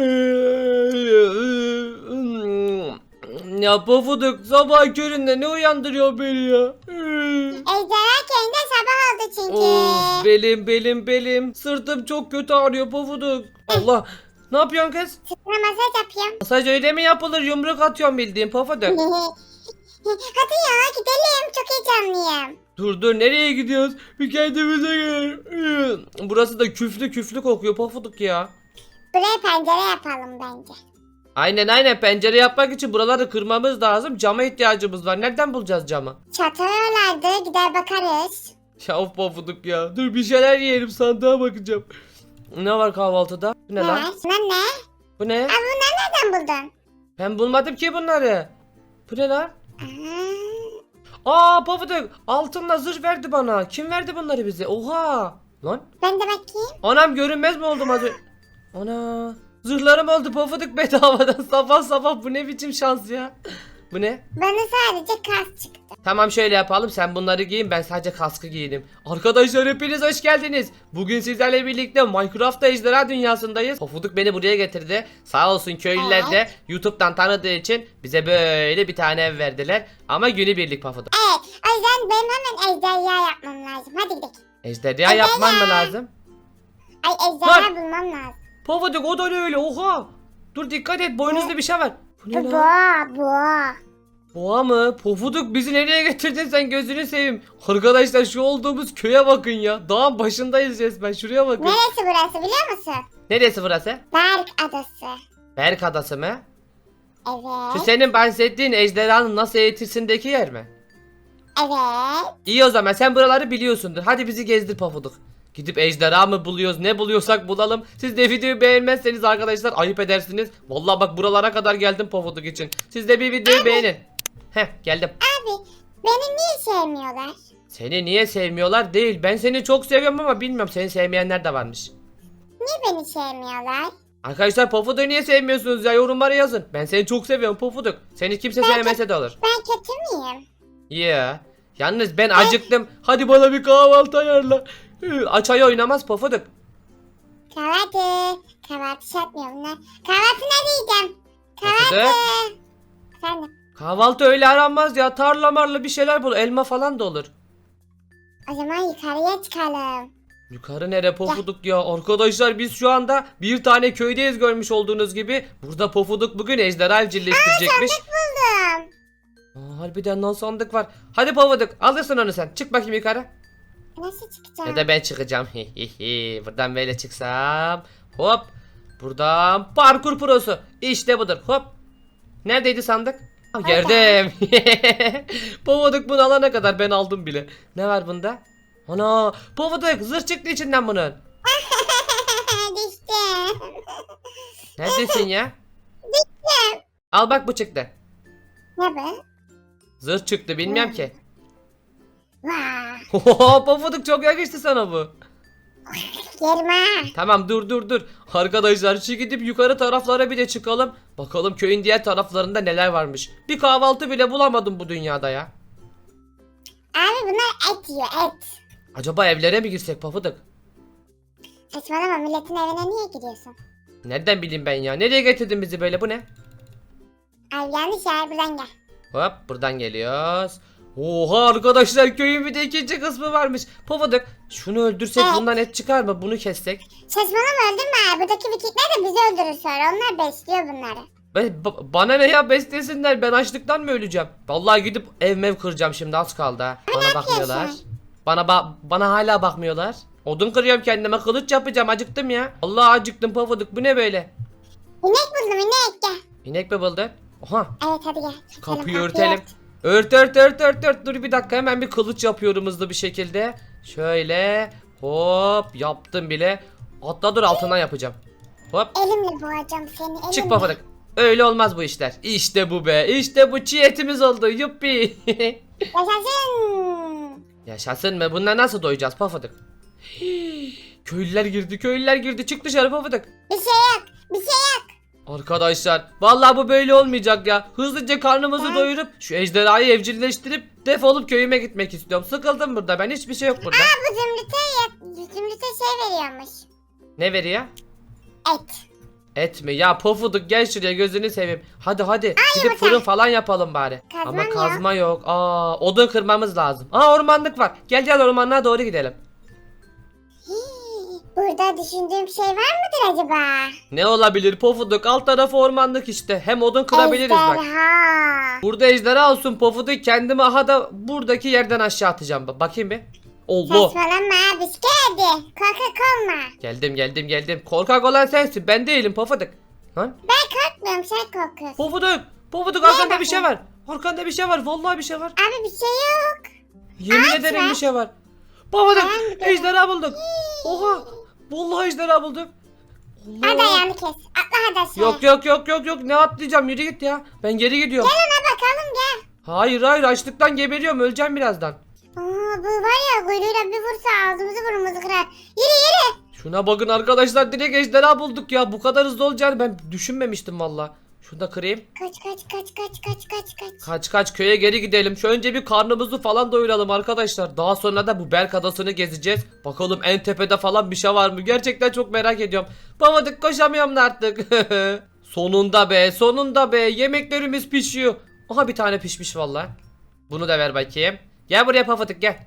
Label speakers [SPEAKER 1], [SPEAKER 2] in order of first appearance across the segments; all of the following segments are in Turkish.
[SPEAKER 1] Ya pofuduk sabah köründe ne uyandırıyor beni ya?
[SPEAKER 2] Ejderha köyünde sabah oldu çünkü.
[SPEAKER 1] Of belim belim belim. Sırtım çok kötü ağrıyor pofuduk. Allah. Ne yapıyorsun kız?
[SPEAKER 2] Sıkma masaj yapıyorum.
[SPEAKER 1] Masaj öyle mi yapılır? Yumruk atıyorum bildiğin pofuduk.
[SPEAKER 2] Hadi ya gidelim. Çok heyecanlıyım.
[SPEAKER 1] Dur dur nereye gidiyoruz? Bir kendimize gel. Burası da küflü küflü kokuyor pofuduk ya.
[SPEAKER 2] Buraya pencere yapalım bence.
[SPEAKER 1] Aynen aynen pencere yapmak için buraları kırmamız lazım. Cama ihtiyacımız var. Nereden bulacağız camı?
[SPEAKER 2] Çatıyorlardı. Gider bakarız.
[SPEAKER 1] Ya of pofuduk ya. Dur bir şeyler yiyelim sandığa bakacağım. Ne var kahvaltıda? Bu ne
[SPEAKER 2] Ne?
[SPEAKER 1] lan?
[SPEAKER 2] Bunlar ne?
[SPEAKER 1] Bu ne?
[SPEAKER 2] Aa, bunları nereden buldun?
[SPEAKER 1] Ben bulmadım ki bunları. Bu ne lan?
[SPEAKER 2] Aa,
[SPEAKER 1] Aa pofuduk altınla zırh verdi bana. Kim verdi bunları bize? Oha. Lan
[SPEAKER 2] ben de bakayım.
[SPEAKER 1] anam görünmez mi oldum az önce? Ana. Zırhlarım oldu pofuduk bedavadan sabah sabah bu ne biçim şans ya. Bu ne?
[SPEAKER 2] Bana sadece kas çıktı.
[SPEAKER 1] Tamam şöyle yapalım sen bunları giyin ben sadece kaskı giyinim. Arkadaşlar hepiniz hoş geldiniz. Bugün sizlerle birlikte Minecraft ejderha dünyasındayız. Pofuduk beni buraya getirdi. Sağ olsun köylüler de YouTube'dan tanıdığı için bize böyle bir tane ev verdiler. Ama günübirlik Pofuduk.
[SPEAKER 2] Evet. O yüzden benim hemen ejderha yapmam lazım. Hadi gidelim.
[SPEAKER 1] Ejderha yapman mı lazım?
[SPEAKER 2] Ay ejderha
[SPEAKER 1] Lan.
[SPEAKER 2] bulmam lazım.
[SPEAKER 1] Pofuduk o da ne öyle oha. Dur dikkat et boynuzlu bir şey var. Bu ne lan?
[SPEAKER 2] Boğa boğa.
[SPEAKER 1] Boğa mı? Pofuduk bizi nereye getirdin sen gözünü seveyim. Arkadaşlar şu olduğumuz köye bakın ya. Dağın başındayız resmen şuraya bakın.
[SPEAKER 2] Neresi burası biliyor musun?
[SPEAKER 1] Neresi burası?
[SPEAKER 2] Berk adası.
[SPEAKER 1] Berk adası mı? Şu
[SPEAKER 2] Evet.
[SPEAKER 1] senin bahsettiğin ejderhanın nasıl eğitisindeki yer mi?
[SPEAKER 2] Evet.
[SPEAKER 1] İyi o zaman sen buraları biliyorsundur. Hadi bizi gezdir pafuduk. Gidip ejderha mı buluyoruz ne buluyorsak bulalım. Siz de videoyu beğenmezseniz arkadaşlar ayıp edersiniz. Vallahi bak buralara kadar geldim pafuduk için. Siz de bir videoyu beğenin. Heh geldim.
[SPEAKER 2] Abi beni niye sevmiyorlar?
[SPEAKER 1] Seni niye sevmiyorlar değil. Ben seni çok seviyorum ama bilmiyorum seni sevmeyenler de varmış.
[SPEAKER 2] Niye beni sevmiyorlar?
[SPEAKER 1] Arkadaşlar Pofuduk'u niye sevmiyorsunuz ya yorumlara yazın. Ben seni çok seviyorum Pofuduk. Seni kimse sevmese de olur.
[SPEAKER 2] Ben kötü müyüm?
[SPEAKER 1] Ya. Yalnız ben acıktım. Hadi bana bir kahvaltı ayarla. Hı, Aç ayı oynamaz Pofuduk.
[SPEAKER 2] Kahvaltı. Kahvaltı satmıyor bunlar. Kahvaltı ne diyeceğim?
[SPEAKER 1] Pofuduk.
[SPEAKER 2] Kahvaltı. Efendim.
[SPEAKER 1] Kahvaltı öyle aranmaz ya. Tarla marla bir şeyler bul. Elma falan da olur.
[SPEAKER 2] O zaman yukarıya çıkalım.
[SPEAKER 1] Yukarı nere Pofuduk ya? Arkadaşlar biz şu anda bir tane köydeyiz görmüş olduğunuz gibi. Burada Pofuduk bugün ejderha evcilleştirecekmiş.
[SPEAKER 2] Buldum.
[SPEAKER 1] Aa, harbiden lan sandık var. Hadi Pofuduk alırsın onu sen. Çık bakayım yukarı.
[SPEAKER 2] Nasıl çıkacağım?
[SPEAKER 1] Ya da ben çıkacağım. Buradan böyle çıksam. Hop. Buradan parkur prosu. İşte budur. Hop. Neredeydi sandık? Ha, Gördüm. Pofuduk bunu alana kadar ben aldım bile. Ne var bunda? Ana. Pofuduk zırh çıktı içinden bunun.
[SPEAKER 2] Düştüm.
[SPEAKER 1] Neredesin ya? Al bak bu çıktı.
[SPEAKER 2] Ne bu?
[SPEAKER 1] Zırh çıktı bilmiyorum ki.
[SPEAKER 2] Vaa.
[SPEAKER 1] Pofuduk çok yakıştı sana bu.
[SPEAKER 2] Ha.
[SPEAKER 1] Tamam dur dur dur. Arkadaşlar şu gidip yukarı taraflara bir de çıkalım. Bakalım köyün diğer taraflarında neler varmış. Bir kahvaltı bile bulamadım bu dünyada ya.
[SPEAKER 2] Abi bunlar et yiyor et.
[SPEAKER 1] Acaba evlere mi girsek Pafuduk?
[SPEAKER 2] Saçmalama milletin evine niye giriyorsun?
[SPEAKER 1] Nereden bileyim ben ya? Nereye getirdin bizi böyle bu ne?
[SPEAKER 2] Abi yanlış yer buradan gel.
[SPEAKER 1] Hop buradan geliyoruz. Oha arkadaşlar köyün bir de ikinci kısmı varmış. Pafuduk şunu öldürsek
[SPEAKER 2] Evet.
[SPEAKER 1] bundan et çıkar mı? Bunu kessek.
[SPEAKER 2] Saçmalama öldürme. Buradaki vikingler de bizi öldürür sonra. Onlar besliyor bunları.
[SPEAKER 1] Ben, ba- bana ne ya beslesinler ben açlıktan mı öleceğim? Vallahi gidip ev mev kıracağım şimdi az kaldı ha. Bana bakmıyorlar. Bana ba- bana hala bakmıyorlar. Odun kırıyorum kendime kılıç yapacağım acıktım ya. Allah acıktım pafuduk bu ne böyle?
[SPEAKER 2] İnek buldum inek gel.
[SPEAKER 1] İnek mi buldun? Oha
[SPEAKER 2] Evet hadi gel.
[SPEAKER 1] şu
[SPEAKER 2] Çıkalım,
[SPEAKER 1] kapıyı örtelim. Ört ört ört ört ört dur bir dakika hemen bir kılıç yapıyorum hızlı bir şekilde. Şöyle hop yaptım bile. Hatta dur altından yapacağım. Hop
[SPEAKER 2] Elimle boğacağım seni elimle.
[SPEAKER 1] çık pafuduk. Öyle olmaz bu işler. İşte bu be. İşte bu çiğ etimiz oldu. Yuppi.
[SPEAKER 2] Yaşasın.
[SPEAKER 1] Yaşasın mı? Bunlar nasıl doyacağız pafuduk? köylüler girdi, köylüler girdi. Çık dışarı pafuduk.
[SPEAKER 2] Bir şey yok. Bir şey yok.
[SPEAKER 1] Arkadaşlar, vallahi bu böyle olmayacak ya. Hızlıca karnımızı
[SPEAKER 2] Ben-
[SPEAKER 1] doyurup şu ejderhayı evcilleştirip defolup köyüme gitmek istiyorum. Sıkıldım burada. Ben hiçbir şey yok burada.
[SPEAKER 2] Bu zümrüte, zümrüte şey veriyormuş.
[SPEAKER 1] Ne veriyor?
[SPEAKER 2] Et.
[SPEAKER 1] Et mi? Ya pofuduk gel şuraya gözünü seveyim. Hadi hadi gidip
[SPEAKER 2] yumurta.
[SPEAKER 1] fırın falan yapalım bari.
[SPEAKER 2] Kazmam
[SPEAKER 1] Ama
[SPEAKER 2] yok.
[SPEAKER 1] kazma yok. Aa odun kırmamız lazım. Aa ormanlık var. Gel gel ormanlığa doğru gidelim.
[SPEAKER 2] Burada düşündüğüm şey var mıdır acaba?
[SPEAKER 1] Ne olabilir pofuduk? Alt tarafı ormanlık işte. Hem odun kırabiliriz bak.
[SPEAKER 2] Ejderha.
[SPEAKER 1] Burada ejderha olsun pofuduk. Kendimi aha da buradaki yerden aşağı atacağım. Bak- Bakayım bir. Allah.
[SPEAKER 2] Saçmalama abi hadi. Korkak olma.
[SPEAKER 1] Geldim geldim geldim. Korkak olan sensin. Ben değilim pofuduk. Lan.
[SPEAKER 2] Ben korkmuyorum sen korkuyorsun.
[SPEAKER 1] Pofuduk. Pofuduk arkanda bir şey var. Arkanda bir şey var. Vallahi bir şey var.
[SPEAKER 2] Abi bir şey yok.
[SPEAKER 1] Yemin
[SPEAKER 2] Ağaç
[SPEAKER 1] ederim
[SPEAKER 2] var.
[SPEAKER 1] bir şey var. Pofuduk. Ejderha bulduk. Oha. Vallahi ejderha bulduk.
[SPEAKER 2] Hadi
[SPEAKER 1] Allah.
[SPEAKER 2] ayağını kes. Atla hadi aşağıya.
[SPEAKER 1] Yok yok yok yok yok. Ne atlayacağım? Yürü git ya. Ben geri gidiyorum.
[SPEAKER 2] Gel ona bakalım gel.
[SPEAKER 1] Hayır hayır açlıktan geberiyorum. Öleceğim birazdan.
[SPEAKER 2] Aa, bu var ya kuyruğuyla bir vursa ağzımızı burnumuzu kırar. Yürü yürü.
[SPEAKER 1] Şuna bakın arkadaşlar direkt ejderha bulduk ya. Bu kadar hızlı olacağını ben düşünmemiştim valla. Şunu da kırayım.
[SPEAKER 2] Kaç kaç kaç kaç kaç kaç kaç.
[SPEAKER 1] Kaç kaç köye geri gidelim. Şu önce bir karnımızı falan doyuralım arkadaşlar. Daha sonra da bu Berk adasını gezeceğiz. Bakalım en tepede falan bir şey var mı? Gerçekten çok merak ediyorum. Babadık koşamıyorum da artık. sonunda be sonunda be yemeklerimiz pişiyor. Aha bir tane pişmiş valla. Bunu da ver bakayım. Gel buraya pafatık gel.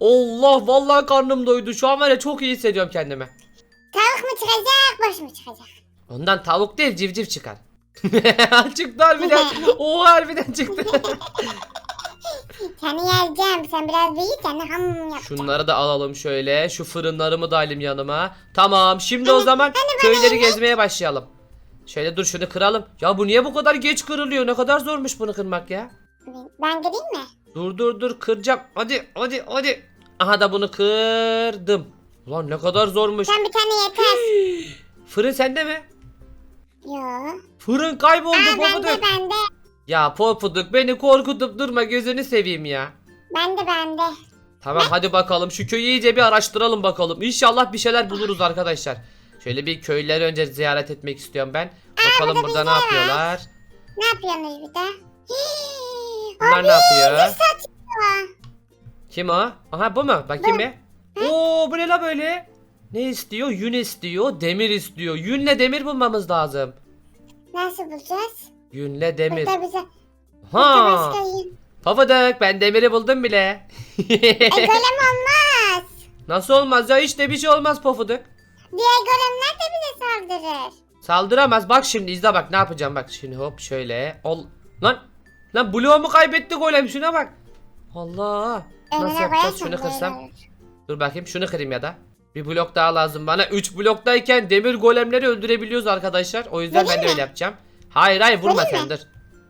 [SPEAKER 1] Allah vallahi karnım doydu. Şu an var ya çok iyi hissediyorum kendimi.
[SPEAKER 2] Tavuk mu çıkacak boş mu çıkacak?
[SPEAKER 1] Ondan tavuk değil civciv çıkar. çıktı harbiden. O harbiden çıktı.
[SPEAKER 2] Seni yereceğim. Sen biraz büyü seni ham yap.
[SPEAKER 1] Şunları da alalım şöyle. Şu fırınlarımı da alayım yanıma. Tamam şimdi o zaman köyleri gezmeye başlayalım. Şöyle dur şunu kıralım. Ya bu niye bu kadar geç kırılıyor? Ne kadar zormuş bunu kırmak ya.
[SPEAKER 2] Ben gireyim mi?
[SPEAKER 1] Dur dur dur kıracağım. Hadi hadi hadi. Aha da bunu kırdım. Ulan ne kadar zormuş.
[SPEAKER 2] Sen bir tane yeter.
[SPEAKER 1] Fırın sende mi?
[SPEAKER 2] Yo.
[SPEAKER 1] Fırın kayboldu
[SPEAKER 2] Aa bende
[SPEAKER 1] Pofuduk.
[SPEAKER 2] bende.
[SPEAKER 1] Ya Pofuduk beni korkutup durma gözünü seveyim ya.
[SPEAKER 2] Bende bende.
[SPEAKER 1] Tamam hadi bakalım şu köyü iyice bir araştıralım bakalım. İnşallah bir şeyler buluruz arkadaşlar. Şöyle bir köyleri önce ziyaret etmek istiyorum ben. Bakalım
[SPEAKER 2] burada
[SPEAKER 1] burada
[SPEAKER 2] bir
[SPEAKER 1] ne
[SPEAKER 2] yer
[SPEAKER 1] yapıyorlar.
[SPEAKER 2] Ne yapıyorsunuz bir de? Hii,
[SPEAKER 1] Bunlar ne yapıyor?
[SPEAKER 2] bir satıyor.
[SPEAKER 1] Kim o? Aha bu mu? Bakayım bir. Oo bu ne la böyle? Ne istiyor? Yün istiyor, demir istiyor. Yünle demir bulmamız lazım.
[SPEAKER 2] Nasıl bulacağız?
[SPEAKER 1] Yünle demir.
[SPEAKER 2] Burada bize
[SPEAKER 1] Ha. Pafuduk ben demiri buldum bile.
[SPEAKER 2] E golem olmaz.
[SPEAKER 1] Nasıl olmaz ya hiç de bir şey olmaz Pofuduk.
[SPEAKER 2] Diğer golemler de bize saldırır.
[SPEAKER 1] Saldıramaz. Bak şimdi izle bak ne yapacağım bak. Şimdi hop şöyle. Ol. Lan. Lan bloğumu kaybetti golem şuna bak. Allah. Nasıl
[SPEAKER 2] Önüne
[SPEAKER 1] yapacağız?
[SPEAKER 2] koyarsan
[SPEAKER 1] Şunu kırsam. Dur bakayım şunu kırayım ya da. Bir blok daha lazım bana. 3 bloktayken demir golemleri öldürebiliyoruz arkadaşlar. O yüzden ben de
[SPEAKER 2] mi?
[SPEAKER 1] öyle yapacağım. Hayır hayır vurma
[SPEAKER 2] Vereyim
[SPEAKER 1] sen dur.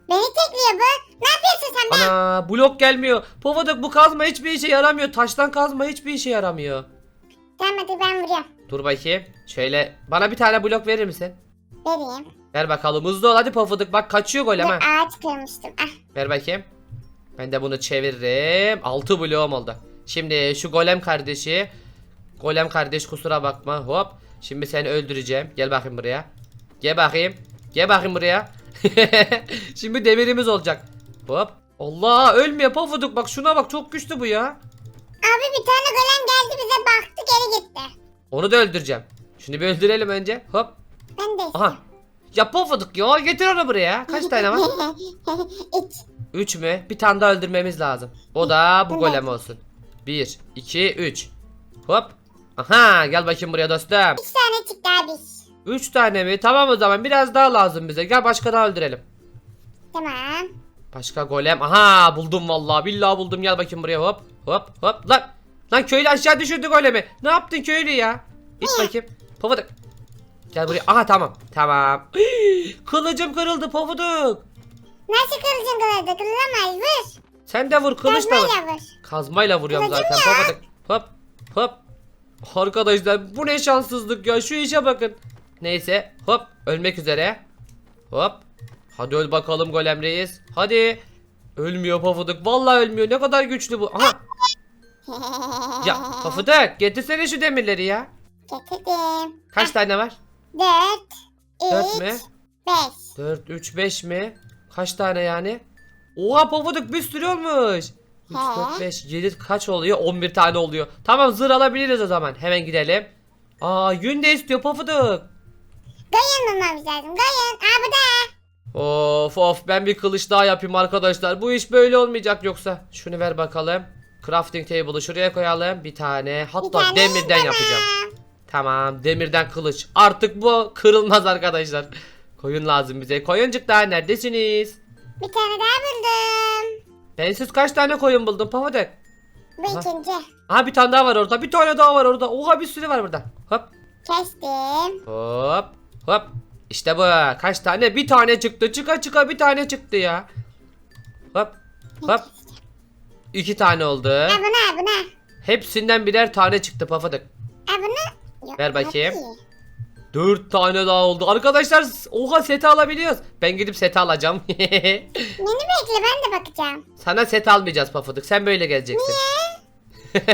[SPEAKER 2] Beni tekliyor bu. Ne yapıyorsun sen be?
[SPEAKER 1] Ana blok gelmiyor. Pofuduk bu kazma hiçbir işe yaramıyor. Taştan kazma hiçbir işe yaramıyor.
[SPEAKER 2] Tamam hadi ben vuruyorum.
[SPEAKER 1] Dur bakayım. Şöyle bana bir tane blok verir misin?
[SPEAKER 2] Vereyim.
[SPEAKER 1] Ver bakalım hızlı ol hadi Pofuduk. Bak kaçıyor golem ha.
[SPEAKER 2] Bir ağaç kırmıştım. Ah.
[SPEAKER 1] Ver bakayım. Ben de bunu çeviririm. 6 bloğum oldu. Şimdi şu golem kardeşi. Golem kardeş kusura bakma. Hop. Şimdi seni öldüreceğim. Gel bakayım buraya. Gel bakayım. Gel bakayım buraya. Şimdi demirimiz olacak. Hop. Allah ölmüyor pofuduk bak şuna bak çok güçlü bu ya.
[SPEAKER 2] Abi bir tane golem geldi bize baktı geri gitti.
[SPEAKER 1] Onu da öldüreceğim. Şunu bir öldürelim önce. Hop.
[SPEAKER 2] Ben de
[SPEAKER 1] Aha. Ya pofuduk ya getir onu buraya. Kaç tane var?
[SPEAKER 2] İç.
[SPEAKER 1] 3 mü? Bir tane daha öldürmemiz lazım. O da bu golem olsun. 1, 2, 3. Hop. Aha gel bakayım buraya dostum.
[SPEAKER 2] Üç tane çıktı abi.
[SPEAKER 1] 3 tane mi? Tamam o zaman biraz daha lazım bize. Gel başka daha öldürelim.
[SPEAKER 2] Tamam.
[SPEAKER 1] Başka golem. Aha buldum vallahi. Billahi buldum. Gel bakayım buraya hop. Hop hop. Lan. Lan köylü aşağı düşürdü golemi. Ne yaptın köylü ya? İt bakayım. Pofuduk. Gel buraya. Aha tamam. Tamam. Kılıcım kırıldı pofuduk.
[SPEAKER 2] Nasıl kılıcın kılıcı? Kırılamaz vur.
[SPEAKER 1] Sen de vur kılıç da vur.
[SPEAKER 2] Kazmayla vur.
[SPEAKER 1] Kazmayla vuruyorum
[SPEAKER 2] Kılıcım
[SPEAKER 1] zaten.
[SPEAKER 2] ya.
[SPEAKER 1] Pofuduk. Hop hop. Arkadaşlar bu ne şanssızlık ya. Şu işe bakın. Neyse. Hop. Ölmek üzere. Hop. Hadi öl bakalım golem reis. Hadi. Ölmüyor Pofuduk. Vallahi ölmüyor. Ne kadar güçlü bu. Aha. Ya Pofuduk getirsene şu demirleri ya.
[SPEAKER 2] Getirdim.
[SPEAKER 1] Kaç tane var?
[SPEAKER 2] Dört.
[SPEAKER 1] Dört
[SPEAKER 2] üç,
[SPEAKER 1] mü?
[SPEAKER 2] Beş. 4,
[SPEAKER 1] 4, 3, 5 mi? Kaç tane yani? Oha Pofuduk bir sürü olmuş. 3,
[SPEAKER 2] He.
[SPEAKER 1] 4, 5, 7 kaç oluyor? 11 tane oluyor. Tamam zırh alabiliriz o zaman. Hemen gidelim. Aa yün de istiyor pofuduk.
[SPEAKER 2] Goyun bulmamız lazım. Goyun. Aa bu da.
[SPEAKER 1] Of of ben bir kılıç daha yapayım arkadaşlar. Bu iş böyle olmayacak yoksa. Şunu ver bakalım. Crafting table'ı şuraya koyalım. Bir tane.
[SPEAKER 2] Bir
[SPEAKER 1] Hatta
[SPEAKER 2] tane
[SPEAKER 1] demirden
[SPEAKER 2] tamam.
[SPEAKER 1] yapacağım. Tamam demirden kılıç. Artık bu kırılmaz arkadaşlar. Koyun lazım bize. Koyuncuklar neredesiniz?
[SPEAKER 2] Bir tane daha buldum.
[SPEAKER 1] Ben siz kaç tane koyun buldum Pofuduk?
[SPEAKER 2] Bu
[SPEAKER 1] Aha.
[SPEAKER 2] ikinci.
[SPEAKER 1] Aha bir tane daha var orada. Bir tane daha var orada. Oha bir sürü var burada. Hop
[SPEAKER 2] Kestim.
[SPEAKER 1] hop hop. İşte bu. Kaç tane? Bir tane çıktı. Çıka çıka bir tane çıktı ya. Hop hop. İki tane oldu.
[SPEAKER 2] Ha buna buna.
[SPEAKER 1] Hepsinden birer tane çıktı Pofuduk.
[SPEAKER 2] Ha bunu. Yok,
[SPEAKER 1] Ver bakayım.
[SPEAKER 2] hadi.
[SPEAKER 1] Dört tane daha oldu. Arkadaşlar oha seti alabiliyoruz. Ben gidip seti alacağım.
[SPEAKER 2] Beni bekle ben de bakacağım.
[SPEAKER 1] Sana set almayacağız Pofuduk. Sen böyle geleceksin.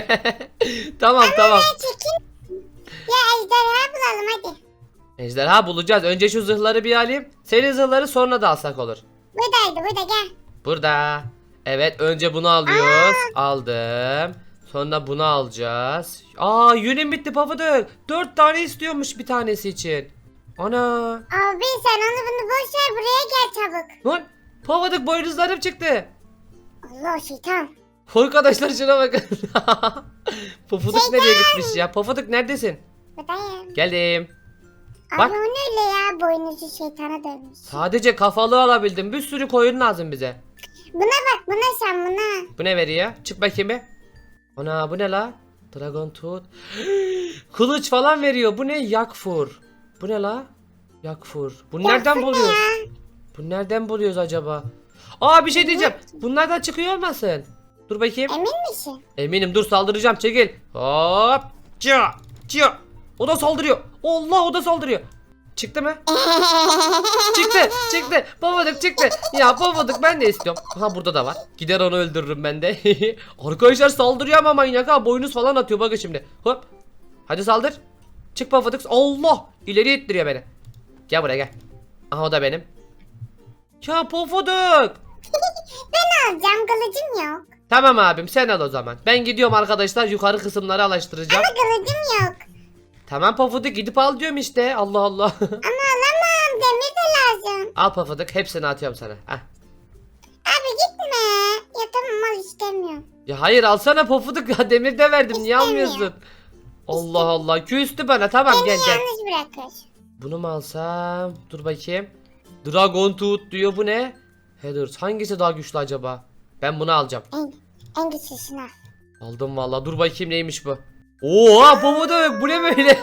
[SPEAKER 1] tamam tamam.
[SPEAKER 2] Ben çekin. Ya ejderha bulalım hadi.
[SPEAKER 1] Ejderha bulacağız. Önce şu zırhları bir alayım. Senin zırhları sonra da alsak olur.
[SPEAKER 2] Buradaydı burada gel.
[SPEAKER 1] Burada. Evet önce bunu alıyoruz. Aldım. Sonra bunu alacağız. Aa yünüm bitti Pofuduk. Dört tane istiyormuş bir tanesi için. Ana.
[SPEAKER 2] Abi sen onu bunu boş ver buraya gel çabuk.
[SPEAKER 1] Lan Pofuduk boynuzlarım çıktı.
[SPEAKER 2] Allah şeytan.
[SPEAKER 1] Arkadaşlar şuna bakın. Pofuduk nereye gitmiş ya? Pofuduk neredesin?
[SPEAKER 2] Buradayım.
[SPEAKER 1] Geldim.
[SPEAKER 2] Abi
[SPEAKER 1] Bak.
[SPEAKER 2] o ne öyle ya boynuzu şeytana dönmüş.
[SPEAKER 1] Sadece kafalı alabildim. Bir sürü koyun lazım bize.
[SPEAKER 2] Buna bak buna sen buna.
[SPEAKER 1] Bu ne veriyor? Çık bakayım bir. Ana bu ne la? Dragon Tooth. Kılıç falan veriyor. Bu ne? Yakfur. Bu ne la? Yakfur. Bunu nereden
[SPEAKER 2] bu ne
[SPEAKER 1] buluyoruz? Bunu nereden buluyoruz acaba? Aa bir şey diyeceğim. Bunlardan çıkıyor olmasın? Dur bakayım.
[SPEAKER 2] Emin misin?
[SPEAKER 1] Eminim dur saldıracağım çekil. Hop. Çı. Çı. O da saldırıyor. Allah o da saldırıyor. Çıktı mı? çıktı. Çıktı. Babadık çıktı. Ya babadık ben de istiyorum. Ha burada da var. Gider onu öldürürüm ben de. Arkadaşlar saldırıyor ama manyak ha. Boynuz falan atıyor bakın şimdi. Hop. Hadi saldır. Çık babadık. Allah. İleri ittiriyor beni. Gel buraya gel. Aha o da benim. Ya pofuduk.
[SPEAKER 2] ben alacağım kılıcım yok.
[SPEAKER 1] Tamam abim sen al o zaman. Ben gidiyorum arkadaşlar yukarı kısımları alıştıracağım.
[SPEAKER 2] Ama kılıcım yok.
[SPEAKER 1] Tamam Pofuduk gidip al diyorum işte. Allah Allah.
[SPEAKER 2] Ama alamam demir de lazım.
[SPEAKER 1] al Pofuduk hepsini atıyorum sana. Heh.
[SPEAKER 2] Abi gitme. Ya tamam al istemiyorum.
[SPEAKER 1] Ya hayır alsana Pofuduk ya demir de verdim niye
[SPEAKER 2] İstemiyor.
[SPEAKER 1] almıyorsun? Allah Allah küstü bana tamam
[SPEAKER 2] Beni
[SPEAKER 1] gel gel.
[SPEAKER 2] yalnız bırakır.
[SPEAKER 1] Bunu mu alsam? Dur bakayım. Dragon Tooth diyor bu ne? Headers hangisi daha güçlü acaba? Ben bunu alacağım.
[SPEAKER 2] En, en güçlüsünü al.
[SPEAKER 1] Aldım valla dur bakayım neymiş bu. Oha Pofuduk bu ne böyle?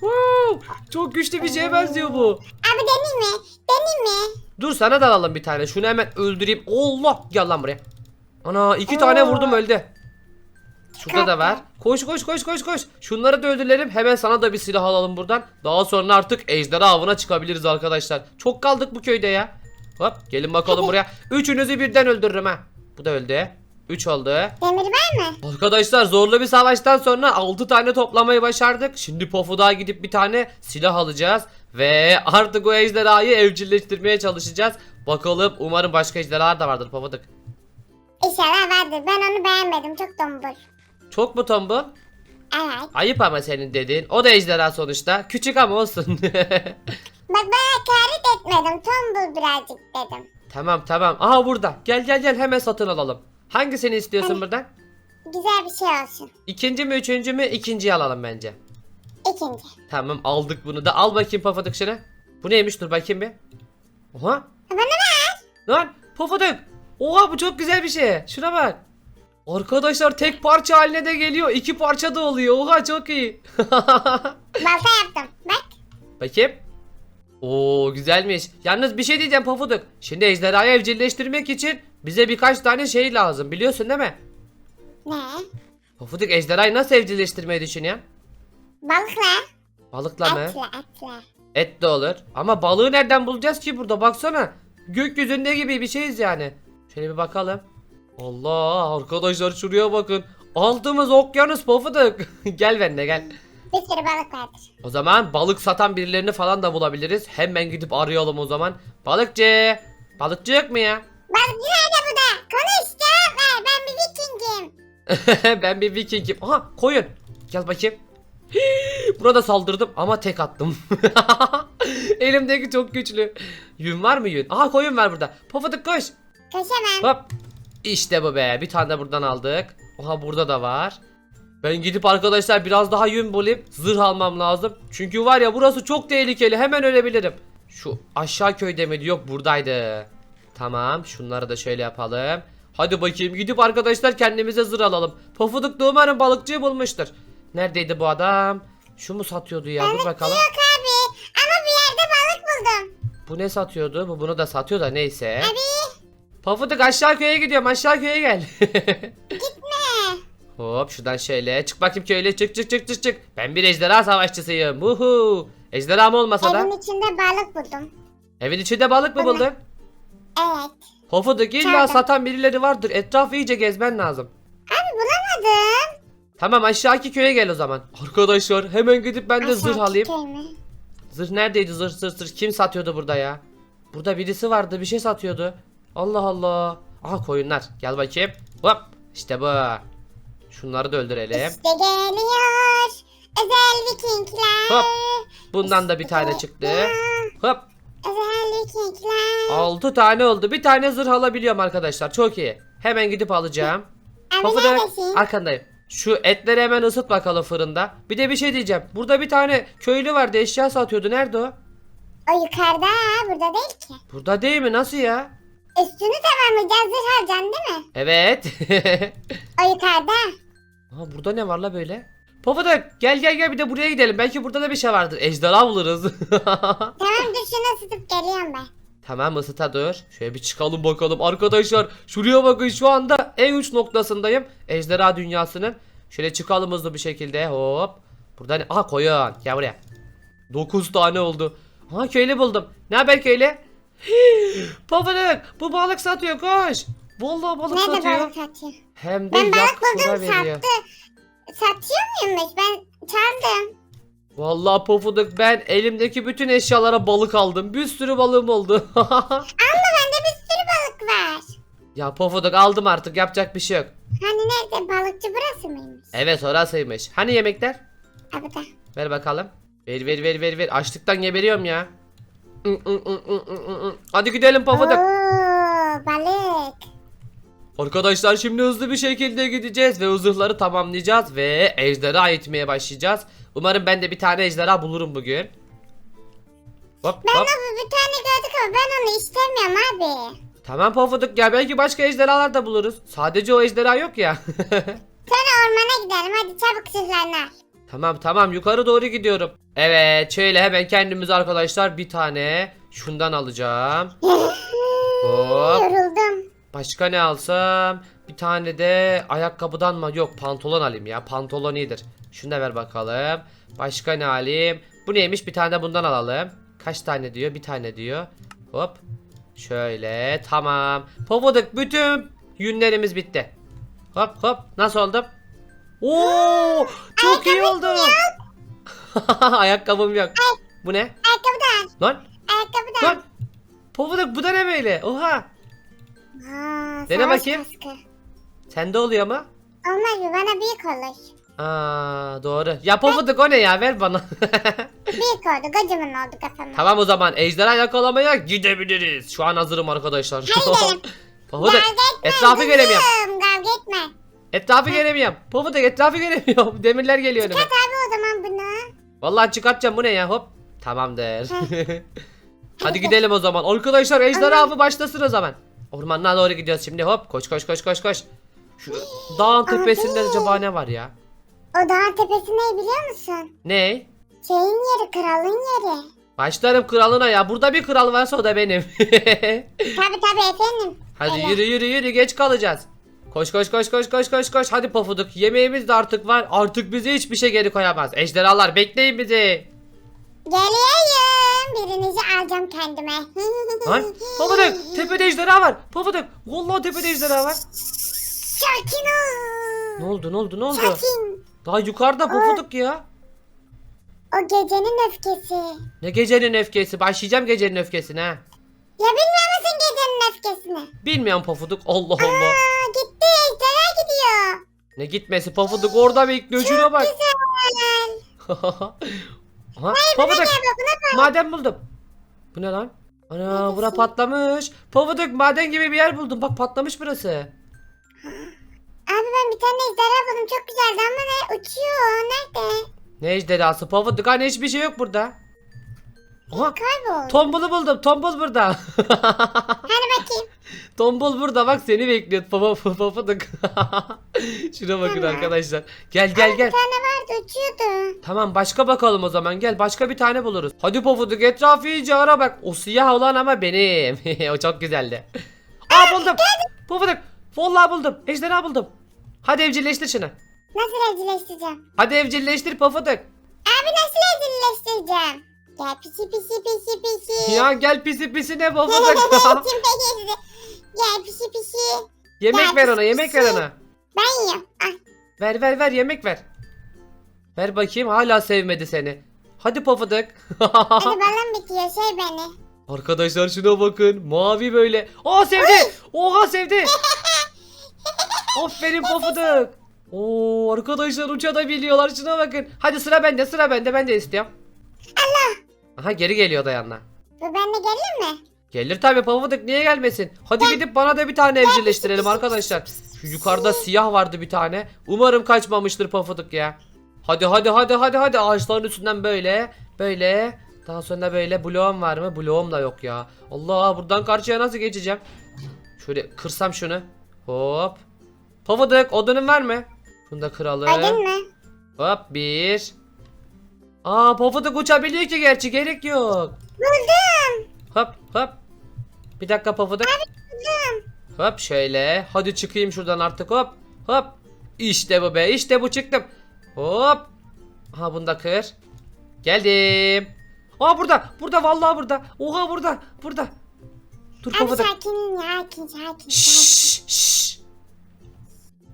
[SPEAKER 1] Wow, Çok güçlü bir şeye benziyor bu.
[SPEAKER 2] Abi deneyim mi? Deneyim mi?
[SPEAKER 1] Dur sana da alalım bir tane. Şunu hemen öldüreyim. Allah gel lan buraya. Ana iki tane vurdum öldü. Şurada da var. Koş koş koş koş koş. Şunları da öldürelim. Hemen sana da bir silah alalım buradan. Daha sonra artık ejderha avına çıkabiliriz arkadaşlar. Çok kaldık bu köyde ya. Hop gelin bakalım buraya. Üçünüzü birden öldürürüm ha. Bu da öldü. Üç oldu.
[SPEAKER 2] Demir var mı?
[SPEAKER 1] Arkadaşlar zorlu bir savaştan sonra 6 tane toplamayı başardık. Şimdi Pofuduk'a gidip bir tane silah alacağız. Ve artık o ejderhayı evcilleştirmeye çalışacağız. Bakalım umarım başka ejderhalar da vardır Pofuduk.
[SPEAKER 2] İnşallah vardır. Ben onu beğenmedim. Çok tombul.
[SPEAKER 1] Çok mu tombul?
[SPEAKER 2] Evet.
[SPEAKER 1] Ayıp ama senin dediğin. O da ejderha sonuçta. Küçük ama olsun.
[SPEAKER 2] Bak ben hakaret etmedim. Tombul birazcık dedim.
[SPEAKER 1] tamam tamam. Aha burada. Gel gel gel hemen satın alalım. Hangisini istiyorsun
[SPEAKER 2] Hani-
[SPEAKER 1] buradan?
[SPEAKER 2] Güzel bir şey olsun.
[SPEAKER 1] İkinci mi üçüncü mü? İkinciyi alalım bence.
[SPEAKER 2] İkinci.
[SPEAKER 1] Tamam aldık bunu da. Al bakayım Pofuduk şunu. Bu neymiş dur bakayım bir. Oha.
[SPEAKER 2] Ha, Bana ver.
[SPEAKER 1] Lan Pofuduk. Oha bu çok güzel bir şey. Şuna bak. Arkadaşlar tek parça haline de geliyor. iki parça da oluyor. Oha çok iyi.
[SPEAKER 2] Balta yaptım. Bak.
[SPEAKER 1] Bakayım. Oo güzelmiş. Yalnız bir şey diyeceğim Pofuduk. Şimdi ejderhayı evcilleştirmek için bize birkaç tane şey lazım. Biliyorsun değil mi?
[SPEAKER 2] Ne?
[SPEAKER 1] Pofuduk ejderhayı nasıl evcilleştirmeyi düşünüyorsun?
[SPEAKER 2] Balıkla.
[SPEAKER 1] Balıkla mı?
[SPEAKER 2] Etle etle.
[SPEAKER 1] Et de olur. Ama balığı nereden bulacağız ki burada? Baksana. Gökyüzünde gibi bir şeyiz yani. Şöyle bir bakalım. Allah arkadaşlar şuraya bakın. Altımız okyanus pofuduk. gel benimle gel.
[SPEAKER 2] Bir sürü balık vardır.
[SPEAKER 1] O zaman balık satan birilerini falan da bulabiliriz. Hemen gidip arayalım o zaman. Balıkçı. Balıkçı yok mu ya?
[SPEAKER 2] Balıkçı nerede bu da? Konuş cevap ver. Ben bir vikingim.
[SPEAKER 1] ben bir vikingim. Aha koyun. Gel bakayım. Buna da saldırdım ama tek attım. Elimdeki çok güçlü. Yün var mı yün? Aha koyun var burada. Pofuduk koş.
[SPEAKER 2] Koşamam.
[SPEAKER 1] Hop. İşte bu be. Bir tane de buradan aldık. Aha burada da var. Ben gidip arkadaşlar biraz daha yün bulayım. Zırh almam lazım. Çünkü var ya burası çok tehlikeli. Hemen ölebilirim. Şu aşağı köyde miydi? Yok buradaydı. Tamam. Şunları da şöyle yapalım. Hadi bakayım gidip arkadaşlar kendimize zırh alalım. Pofuduk da umarım balıkçıyı bulmuştur. Neredeydi bu adam? Şu mu satıyordu ya? Dur bakalım.
[SPEAKER 2] Yok abi. Ama bir yerde balık buldum.
[SPEAKER 1] Bu ne satıyordu? Bu bunu da satıyor da neyse.
[SPEAKER 2] Abi
[SPEAKER 1] Pofuduk aşağı köye gidiyorum. Aşağı köye gel.
[SPEAKER 2] gitme.
[SPEAKER 1] Hop şuradan şöyle çık bakayım köyle çık çık çık çık çık. Ben bir ejderha savaşçısıyım. Uhu. Ejderha mı olmasa da?
[SPEAKER 2] Evin içinde balık buldum.
[SPEAKER 1] Evin içinde balık mı buldun?
[SPEAKER 2] Evet.
[SPEAKER 1] Pofuduk illa satan birileri vardır. Etrafı iyice gezmen lazım.
[SPEAKER 2] Abi bulamadım.
[SPEAKER 1] Tamam aşağıki köye gel o zaman. Arkadaşlar hemen gidip ben de zırh alayım.
[SPEAKER 2] mü?
[SPEAKER 1] Zırh neredeydi zırh zırh zırh. Kim satıyordu burada ya? Burada birisi vardı bir şey satıyordu. Allah Allah. Aha koyunlar. Gel bakayım. Hop. İşte bu. Şunları da öldürelim.
[SPEAKER 2] İşte geliyor. Özel vikingler.
[SPEAKER 1] Hop. Bundan da bir tane çıktı. Hop.
[SPEAKER 2] Özel vikingler.
[SPEAKER 1] 6 tane oldu. Bir tane zırh alabiliyorum arkadaşlar. Çok iyi. Hemen gidip alacağım.
[SPEAKER 2] Abi
[SPEAKER 1] Pofuduk
[SPEAKER 2] neredesin?
[SPEAKER 1] arkandayım. Şu etleri hemen ısıt bakalım fırında. Bir de bir şey diyeceğim. Burada bir tane köylü vardı eşya satıyordu. Nerede o?
[SPEAKER 2] O yukarıda burada değil ki.
[SPEAKER 1] Burada değil mi? Nasıl ya?
[SPEAKER 2] Üstünü tamamlayacağız zırh alacaksın değil mi?
[SPEAKER 1] Evet.
[SPEAKER 2] O yukarıda.
[SPEAKER 1] Aa, burada ne var la böyle? Pofuduk gel gel gel bir de buraya gidelim. Belki burada da bir şey vardır. Ejderha buluruz.
[SPEAKER 2] Tamam dur şunu ısıtıp geliyorum ben.
[SPEAKER 1] tamam ısıta dur. Şöyle bir çıkalım bakalım. Arkadaşlar şuraya bakın şu anda en uç noktasındayım. Ejderha dünyasının. Şöyle çıkalım hızlı bir şekilde. Hop. Burada ne? Aha koyun. Gel buraya. 9 tane oldu. Aha köylü buldum. Ne haber köylü? Pofuduk bu balık satıyor koş. Vallahi balık
[SPEAKER 2] Nerede
[SPEAKER 1] satıyor.
[SPEAKER 2] balık satıyor?
[SPEAKER 1] Hem de
[SPEAKER 2] Ben balık buldum
[SPEAKER 1] veriyor.
[SPEAKER 2] sattı. Satıyor muymuş? Ben çaldım.
[SPEAKER 1] Vallahi pofuduk ben elimdeki bütün eşyalara balık aldım. Bir sürü balığım oldu.
[SPEAKER 2] Ama bende bir sürü balık var.
[SPEAKER 1] ya pofuduk aldım artık yapacak bir şey yok.
[SPEAKER 2] Hani nerede balıkçı burası mıymış?
[SPEAKER 1] Evet orasıymış. Hani yemekler?
[SPEAKER 2] Ha bu da.
[SPEAKER 1] Ver bakalım. Ver ver ver ver ver. Açlıktan geberiyorum ya. Hı, hı, hı. Hadi gidelim pofuduk.
[SPEAKER 2] Oo balık.
[SPEAKER 1] Arkadaşlar şimdi hızlı bir şekilde gideceğiz ve o zırhları tamamlayacağız ve ejderha eğitmeye başlayacağız. Umarım ben de bir tane ejderha bulurum bugün. Hop
[SPEAKER 2] Ben
[SPEAKER 1] hop.
[SPEAKER 2] de bir tane gördük ama ben onu istemiyorum abi.
[SPEAKER 1] Tamam pofuduk ya belki başka ejderhalar da buluruz. Sadece o ejderha yok ya.
[SPEAKER 2] Sonra ormana gidelim hadi çabuk zırhlarını al.
[SPEAKER 1] tamam tamam yukarı doğru gidiyorum. Evet şöyle hemen kendimiz arkadaşlar bir tane şundan alacağım. Hop.
[SPEAKER 2] Yoruldum.
[SPEAKER 1] Başka ne alsam? Bir tane de ayakkabıdan mı? Yok pantolon alayım ya. Pantolon iyidir. Şunu da ver bakalım. Başka ne alayım? Bu neymiş? Bir tane de bundan alalım. Kaç tane diyor? Bir tane diyor. Hop. Şöyle tamam. Pofuduk bütün yünlerimiz bitti. Hop hop. Nasıl oldum? Oo! Çok iyi oldu. Ayakkabım yok. Bu ne?
[SPEAKER 2] Ayakkabı da al.
[SPEAKER 1] Lan
[SPEAKER 2] Ayakkabı da al.
[SPEAKER 1] lan. Pofuduk bu da ne böyle? Oha.
[SPEAKER 2] Aa,
[SPEAKER 1] Dene
[SPEAKER 2] savaş
[SPEAKER 1] bakayım.
[SPEAKER 2] kaskı.
[SPEAKER 1] Sende oluyor mu?
[SPEAKER 2] Olmaz mı bana büyük olur.
[SPEAKER 1] Aa doğru. Ya pofuduk o ne ya ver bana.
[SPEAKER 2] Büyük oldu kocaman oldu kafama.
[SPEAKER 1] tamam o zaman ejderha yakalamaya gidebiliriz. Şu an hazırım arkadaşlar.
[SPEAKER 2] Gidelim.
[SPEAKER 1] pofuduk
[SPEAKER 2] Kavga etme.
[SPEAKER 1] etrafı
[SPEAKER 2] kızım,
[SPEAKER 1] göremiyorum.
[SPEAKER 2] Kavga etme.
[SPEAKER 1] Etrafı göremiyorum. Pofuduk etrafı göremiyorum. Demirler geliyor önüme.
[SPEAKER 2] Kat abi o zaman bunu.
[SPEAKER 1] Vallahi çıkartacağım bu ne ya hop. Tamamdır. Hadi gidelim o zaman. Arkadaşlar ejderha avı başlasın o zaman. Ormanlığa doğru gidiyoruz şimdi hop. Koş koş koş koş koş. Şu dağın tepesinde acaba ne var ya?
[SPEAKER 2] O dağın tepesi ne biliyor musun?
[SPEAKER 1] Ne?
[SPEAKER 2] Şeyin yeri kralın yeri.
[SPEAKER 1] Başlarım kralına ya. Burada bir kral varsa o da benim.
[SPEAKER 2] Tabi tabi efendim.
[SPEAKER 1] Hadi
[SPEAKER 2] Öyle.
[SPEAKER 1] yürü yürü yürü geç kalacağız. Koş koş koş koş koş koş koş. Hadi pofuduk. Yemeğimiz de artık var. Artık bizi hiçbir şey geri koyamaz. Ejderhalar bekleyin bizi.
[SPEAKER 2] Geliyorum. Birinizi alacağım kendime.
[SPEAKER 1] Lan pofuduk tepede ejderha var. Pofuduk. Vallahi tepede ejderha var.
[SPEAKER 2] Sakin
[SPEAKER 1] Ne
[SPEAKER 2] ol.
[SPEAKER 1] oldu ne oldu ne oldu?
[SPEAKER 2] Sakin.
[SPEAKER 1] Daha yukarıda pofuduk ya.
[SPEAKER 2] O gecenin öfkesi.
[SPEAKER 1] Ne gecenin öfkesi. Başlayacağım gecenin öfkesine.
[SPEAKER 2] Ya bilmiyor musun gecenin öfkesini?
[SPEAKER 1] Bilmiyorum pofuduk. Allah Allah.
[SPEAKER 2] Aa gitti. Ejderha gidiyor.
[SPEAKER 1] Ne gitmesi pofuduk orada bekliyor şuna bak.
[SPEAKER 2] Güzel.
[SPEAKER 1] Aha, pofuduk. Maden buldum. Bu ne lan? Ana bura patlamış. Pofuduk maden gibi bir yer buldum. Bak patlamış burası.
[SPEAKER 2] Abi ben bir tane ejderha buldum. Çok güzeldi ama ne? Uçuyor. Nerede?
[SPEAKER 1] Ne ejderhası Pofuduk? Hani hiçbir şey yok burada. Aha
[SPEAKER 2] Kayboldu.
[SPEAKER 1] tombulu buldum. Tombul burada.
[SPEAKER 2] Hadi bakayım.
[SPEAKER 1] Tombul burada bak seni bekliyor. Papa Pofuduk. Şuna bakın
[SPEAKER 2] Tamam.
[SPEAKER 1] arkadaşlar. Gel gel gel.
[SPEAKER 2] Bir tane vardı uçuyordu.
[SPEAKER 1] Tamam başka bakalım o zaman. Gel başka bir tane buluruz. Hadi Pofuduk etrafı iyice ara bak. O siyah olan ama benim. o çok güzeldi. Aa buldum. Pofuduk. Vallahi buldum. Ejderha buldum. Hadi evcilleştir şunu.
[SPEAKER 2] Nasıl evcilleştireceğim?
[SPEAKER 1] Hadi evcilleştir Pofuduk.
[SPEAKER 2] Abi nasıl evcilleştireceğim? Gel pisi pisi pisi pisi.
[SPEAKER 1] Ya gel pisi pisi ne
[SPEAKER 2] peki? Gel pisi pisi.
[SPEAKER 1] yemek ver ona yemek ver ona.
[SPEAKER 2] Ben yiyorum. Ah.
[SPEAKER 1] Ver ver ver yemek ver. Ver bakayım hala sevmedi seni. Hadi Pofuduk.
[SPEAKER 2] Hadi balon bitiyor şey beni.
[SPEAKER 1] Arkadaşlar şuna bakın. Mavi böyle. Aa sevdi. Oha sevdi. Aferin Pofuduk. Oo arkadaşlar uçabiliyorlar şuna bakın. Hadi sıra bende sıra bende ben de istiyorum.
[SPEAKER 2] Allah.
[SPEAKER 1] Aha geri geliyor dayanla.
[SPEAKER 2] Bu benimle gelir mi?
[SPEAKER 1] Gelir tabi Pofuduk niye gelmesin? Hadi gidip bana da bir tane evcilleştirelim arkadaşlar. Şu yukarıda siyah vardı bir tane. Umarım kaçmamıştır Pofuduk ya. Hadi hadi hadi hadi hadi ağaçların üstünden böyle böyle. Daha sonra böyle bloğum var mı? Bloğum da yok ya. Allah buradan karşıya nasıl geçeceğim? Şöyle kırsam şunu. Hop. Pofuduk odunun var mı? Şunu da kıralım.
[SPEAKER 2] Öldün mü?
[SPEAKER 1] Hop bir. Aa Pofuduk uçabiliyor ki gerçi gerek yok.
[SPEAKER 2] Buldum.
[SPEAKER 1] Hop hop. Bir dakika Pofuduk.
[SPEAKER 2] Buldum.
[SPEAKER 1] Hop şöyle. Hadi çıkayım şuradan artık hop. Hop. İşte bu be. işte bu çıktım. Hop. Ha bunu da kır. Geldim. Aa burada. Burada vallahi burada. Oha burada. Burada. Dur
[SPEAKER 2] Abi
[SPEAKER 1] Pofuduk.
[SPEAKER 2] sakinim ya. Sakin sakin. sakin.
[SPEAKER 1] Şşş, şşş.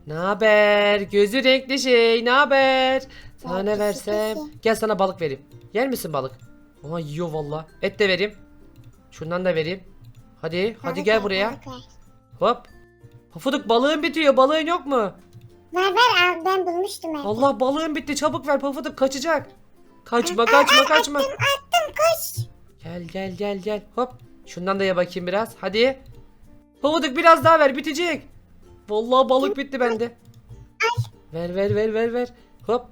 [SPEAKER 1] Ne haber? Gözü renkli şey. Ne haber? Sana ne versem? Gel sana balık vereyim. Yer misin balık? Ama yiyor valla. Et de vereyim. Şundan da vereyim. Hadi, hadi gel
[SPEAKER 2] ver,
[SPEAKER 1] buraya. Hop. Pafuduk balığın bitiyor. Balığın yok mu?
[SPEAKER 2] Ver ver al ben bulmuştum evde.
[SPEAKER 1] Allah balığın bitti. Çabuk ver Pafuduk kaçacak. Kaçma kaçma kaçma.
[SPEAKER 2] Attım attım koş.
[SPEAKER 1] Gel gel gel gel. Hop. Şundan da ye bakayım biraz. Hadi. Pafuduk biraz daha ver bitecek. Vallahi balık bitti bende. Ver ver ver ver ver. Hop.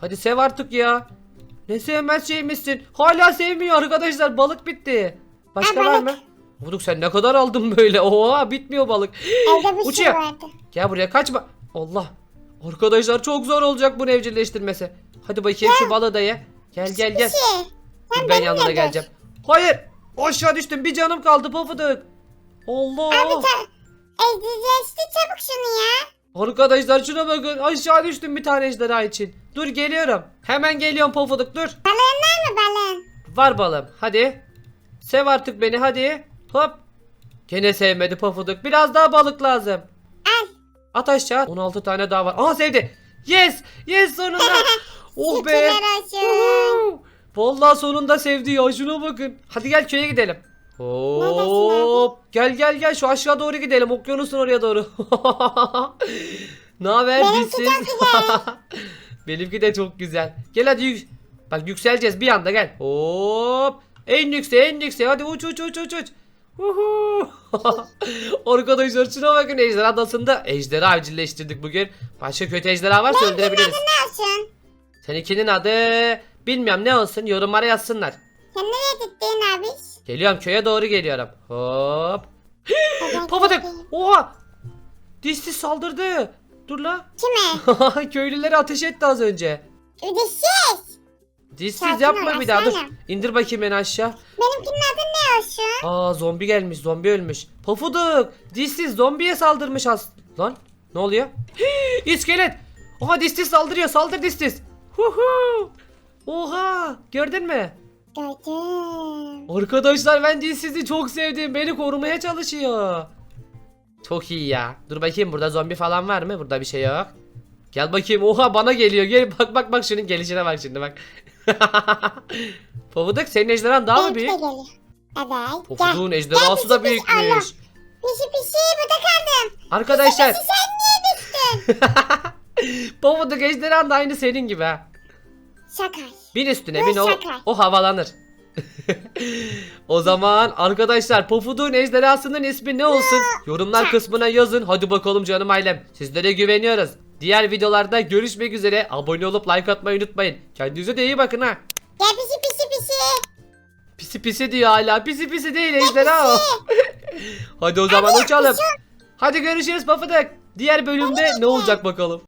[SPEAKER 1] Hadi sev artık ya. Ne sevmez şeymişsin. Hala sevmiyor arkadaşlar. Balık bitti. Başka
[SPEAKER 2] Ha,
[SPEAKER 1] var
[SPEAKER 2] balık.
[SPEAKER 1] mı? Pafuduk sen ne kadar aldın böyle? Oha bitmiyor balık.
[SPEAKER 2] Evde bir sürü
[SPEAKER 1] Uçuyor.
[SPEAKER 2] vardı.
[SPEAKER 1] Gel buraya kaçma. Allah. Arkadaşlar çok zor olacak bunu evcilleştirmesi. Hadi bakayım şu balığı da ye. Gel gel gel.
[SPEAKER 2] Şey, sen
[SPEAKER 1] ben
[SPEAKER 2] benimle
[SPEAKER 1] yanına
[SPEAKER 2] dur.
[SPEAKER 1] geleceğim. Hayır. Aşağı düştüm. Bir canım kaldı pofuduk. Allah.
[SPEAKER 2] Evcilleşti çabuk şunu ya.
[SPEAKER 1] Arkadaşlar şuna bakın. Aşağı düştüm bir tane ejderha için. Dur geliyorum. Hemen geliyorum pofuduk dur.
[SPEAKER 2] Balığın var mı balığın?
[SPEAKER 1] Var balım. Hadi. Sev artık beni hadi. Hop. Gene sevmedi pofuduk. Biraz daha balık lazım.
[SPEAKER 2] Al.
[SPEAKER 1] At aşağı. 16 tane daha var. Aha sevdi. Yes. Yes sonunda. oh be. Woo! Vallahi sonunda sevdi ya şuna bakın. Hadi gel köye gidelim. Hop. Gel gel gel şu aşağı doğru gidelim. Okyanusun oraya doğru. ne haber
[SPEAKER 2] Benimki
[SPEAKER 1] bizsiz? Benimki de çok güzel. Gel hadi yük- Bak yükseleceğiz bir anda gel. Hop. En yükseğe en yükseğe hadi uç uç uç uç uç. Arkadaşlar şuna bakın ejderha adasında ejderha evcilleştirdik bugün. Başka kötü ejderha varsa öldürebiliriz.
[SPEAKER 2] Ne olsun?
[SPEAKER 1] Seninkinin adı bilmiyorum ne olsun yorumlara yazsınlar.
[SPEAKER 2] Sen nereye gittin abi?
[SPEAKER 1] Geliyorum köye doğru geliyorum. Hop.
[SPEAKER 2] Gideyim.
[SPEAKER 1] Oha. Dişsiz saldırdı. Dur la.
[SPEAKER 2] Kime?
[SPEAKER 1] Köylüleri ateş etti az önce.
[SPEAKER 2] Ödeşiz.
[SPEAKER 1] Dişsiz
[SPEAKER 2] Sakin
[SPEAKER 1] yapma
[SPEAKER 2] ol,
[SPEAKER 1] bir daha dur.
[SPEAKER 2] aslanım.
[SPEAKER 1] İndir bakayım beni aşağı.
[SPEAKER 2] Benimkinin adı ne olsun?
[SPEAKER 1] Aa zombi gelmiş zombi ölmüş. Pofuduk. Dişsiz zombiye saldırmış as. Lan ne oluyor? Hii, İskelet. Oha dişsiz saldırıyor saldır dişsiz. Huhu. Oha gördün mü?
[SPEAKER 2] Gördüm.
[SPEAKER 1] Arkadaşlar ben dilsizi çok sevdim. Beni korumaya çalışıyor. Çok iyi ya. Dur bakayım burada zombi falan var mı? Burada bir şey yok. Gel bakayım. Oha bana geliyor. Gel bak bak bak şunun gelişine bak şimdi bak. Pofuduk senin ejderhan daha mı büyük?
[SPEAKER 2] Evet. Gel.
[SPEAKER 1] Pofuduk'un ejderhası da
[SPEAKER 2] Gel, pisi pisi, Allah.
[SPEAKER 1] büyükmüş.
[SPEAKER 2] Pisi pisi burada kaldım.
[SPEAKER 1] Arkadaşlar
[SPEAKER 2] Pisi sen niye düştün?
[SPEAKER 1] Pofuduk ejderhan da aynı senin gibi ha.
[SPEAKER 2] Şakar.
[SPEAKER 1] Bin üstüne bin o, o havalanır. O zaman arkadaşlar Pofuduk'un ejderhasının ismi ne olsun? Yorumlar kısmına yazın. Hadi bakalım canım ailem. Sizlere güveniyoruz. Diğer videolarda görüşmek üzere. Abone olup like atmayı unutmayın. Kendinize de iyi bakın ha.
[SPEAKER 2] Gel pisi pisi pisi.
[SPEAKER 1] Pisi pisi diyor hala. Pisi pisi değil ejderha o. Hadi o zaman uçalım. Hadi görüşürüz Pofuduk. Diğer bölümde ne olacak bakalım.